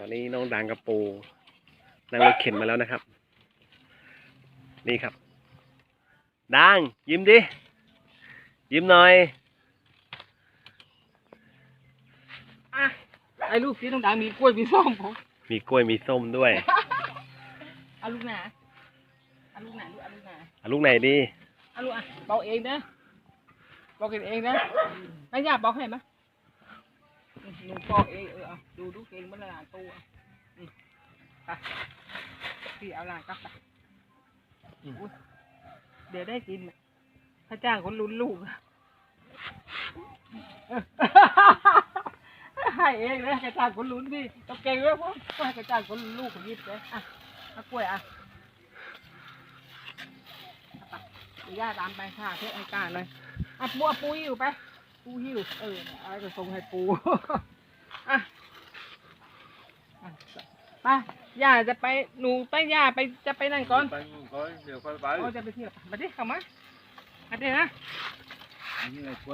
ตอนนี้น้องดังกับปูนั่งรถเข็นมาแล้วนะครับ นี่ครับดังยิ้มดิ ยิ้มหน่อยอะไอ้ลูกสีน้ำตาลมีกล้วยมีส้มผมมีกล้วยมีส้มด้วยเอาลูกหนาเอาลูกหนาลูกเอาลูกหนาอะลูกไหนดีเอาลูกอะบอกเองนะบอกกันเองนะไม่ยากบอกให้ไหมอืม หนูบอกเองเออเอาดูดูเก่งมันละหลานตัวอะอืมไปพี่เอาหลานกลับไปอุ๊ยเดี๋ยวได้กินพระจ้างคนลุ้นลูกอะให้เองเลยกระจ้างคนลุ้นพี่ต้องเก่งด้วยพวกให้กระจ้างคนลุ้นลูกของยิบเลยอะเอากล้วยอะเอาย่าตามไปค่ะเพื่อให้กล้าเลยอะปูอะปูหิวไป ปูหิวเออเนี่ยอะไรก็ส่งให้ปู อะอะไปย่าจะไปหนูไปย่าไปจะไปนั่นก่อนไปนู่นก่อนเดี๋ยวค่อยไปเราจะไปเที่ยวไปดิเข้ามามาดินะอันนี้ไงขวด